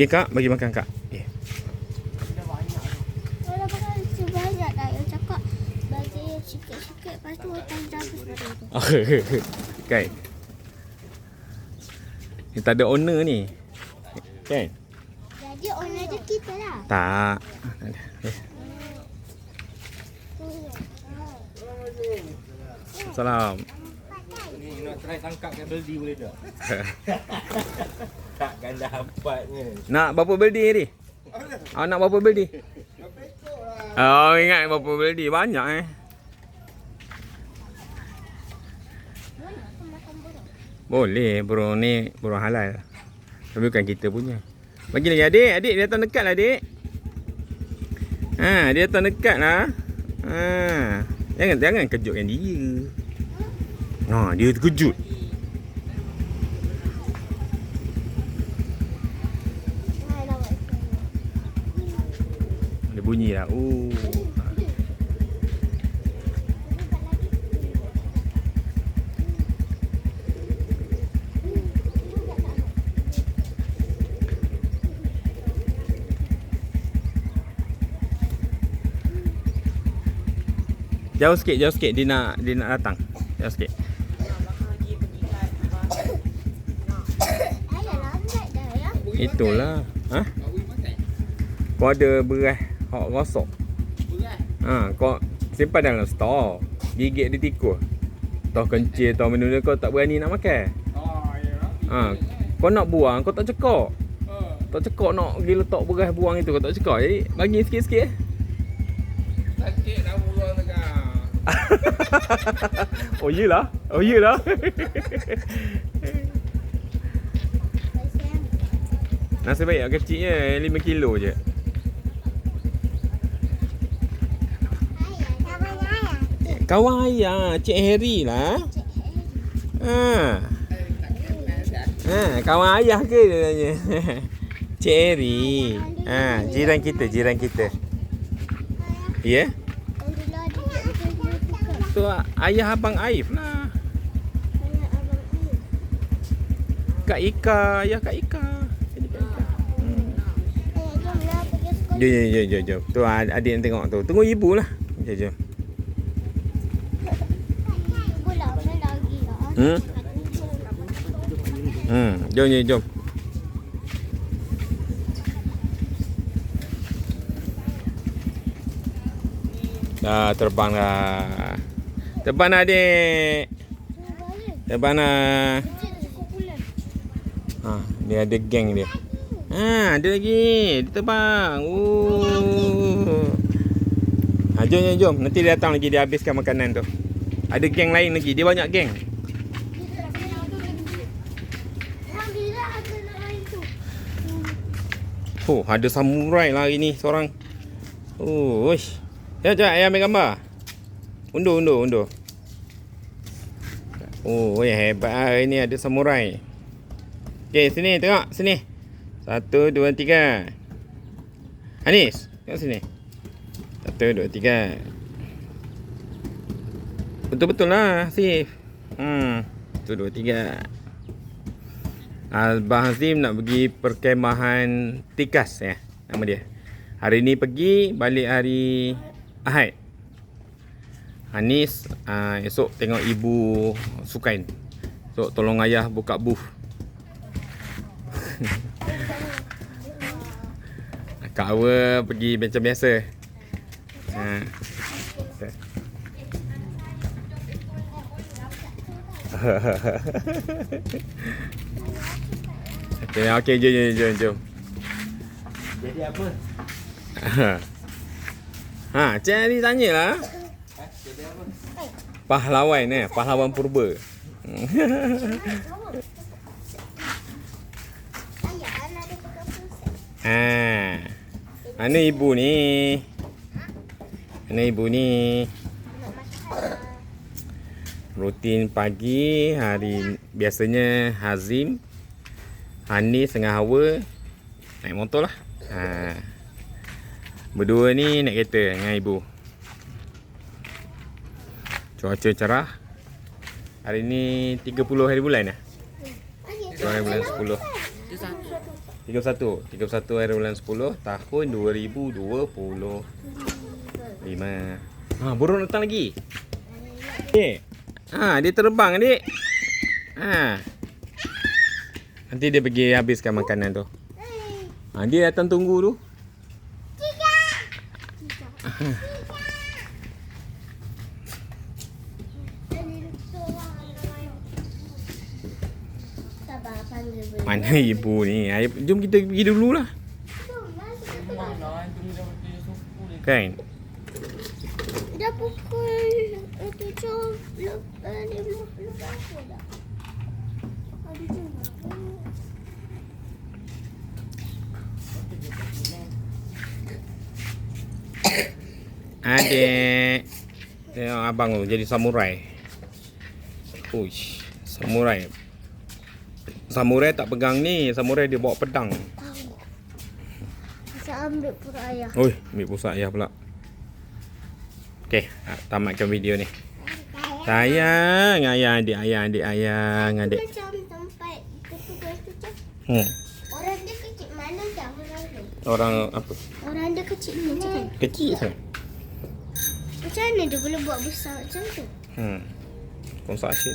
Okey kak, bagi makan kak. Eh. Kalau pakai sebanyak dah yang cakap bagi sikit-sikit lepas tu hutang jaga pada itu. kan. Ni tak ada owner ni. Kan? Jadi owner je kita lah. Tak. Eh. Salam. Ni nak try tangkap kat beldi boleh tak? tak ganda empatnya. Nak berapa beldi ni? Ah, nak berapa beldi? Oh, ingat berapa beldi? Banyak eh. Boleh, burung ni burung halal. Tapi bukan kita punya. Bagi lagi adik, adik dia datang dekat lah adik. Ha, dia datang dekat lah. Ha. Jangan jangan kejutkan dia. Ha, dia terkejut. Bunyi lah. Oh. Jauh sikit, jauh sikit dia nak dia nak datang. Jauh sikit. Ya. Itulah. Ha? Kau ada beras hok rosok. Ha, kau simpan dalam stor. Gigit dia tikus. Kencing, toh minum dia kau tak berani nak makan. Oh, ya. Ha, kau nak buang, kau tak cekok. Oh. Tak cekok nak pergi letak beras buang itu kau tak cekok. Jadi bagi sikit-sikit. eh. Sakit dah buang tengah. oh iyalah. Oh iyalah. Nasib baik kecilnya 5 kilo je. Kawan ayah, Cik Harry lah. Ha. Ha, kawan ayah ke dia tanya. Cik Harry. Ha, jiran kita, jiran kita. Ya? Yeah? Tu ayah abang Aif lah. Kak Ika, ayah Kak Ika. Ika. Jom, jom, jom, jom. Tu adik yang tengok tu. Tunggu ibu lah. Jom, jom. Hmm? Hmm, jom, jom, jom. Dah terbang dah. Terbang dah adik. Terbang dah. Ha, dia ada geng dia. Ha, ada lagi. Dia terbang. Oh. Ha, jom, jom, jom. Nanti dia datang lagi dia habiskan makanan tu. Ada geng lain lagi. Dia banyak geng. Oh, ada samurai lah hari ni seorang. Oh, wish. Jom, jom, ayah ambil gambar. Undur, undur, undur. Oh, ya hebat lah. Hari ni ada samurai. Okey, sini tengok, sini. Satu, dua, tiga. Anis, tengok sini. Satu, dua, tiga. Betul-betul lah, Sif. Hmm, satu, dua, tiga. Abang Hazim nak pergi perkemahan Tikas ya, nama dia. Hari ni pergi, balik hari Ahad. Anis uh, esok tengok ibu Sukain. Esok tolong ayah buka booth. Kak Awa pergi macam biasa. Ha. Okey, okey, jom, jom, jom, jom. Jadi apa? Ha, Cik Ali tanyalah. Ha? Jadi apa? Pahlawan eh, pahlawan purba. Ha. Mana ibu ni? Mana ibu ni? Rutin pagi hari biasanya Hazim Hanis tengah hawa naik motor lah. Ha. Berdua ni naik kereta dengan ibu. Cuaca cerah. Hari ni 30 hari bulan. 30 hari bulan 10. 31. 31 hari bulan 10 tahun 2020. 5. Ha, burung datang lagi. Adik. Ha, dia terbang adik. Ha. Nanti dia pergi habiskan makanan tu. Ha, dia datang tunggu tu. Mana ibu ni? Jom kita pergi dululah. Suku dia. Kan? Pukul tujuh lepas lima puluh berapa dah? Aduh, jom. Adik. Tengok abang tu jadi samurai. Uish, samurai. Samurai tak pegang ni, samurai dia bawa pedang. Saya ambil pura ayah. Oi, ambil pusat ayah pula. Okey, ah, tamatkan video ni. Sayang ayah adik, ayah adik, ayang adik. Macam tempat. Hmm. Orang dia kecil mana dah orang tu? Orang apa? Orang dia kecil ni macam mana? Kecil sangat. Macam mana dia boleh buat besar macam tu? Hmm. Construction.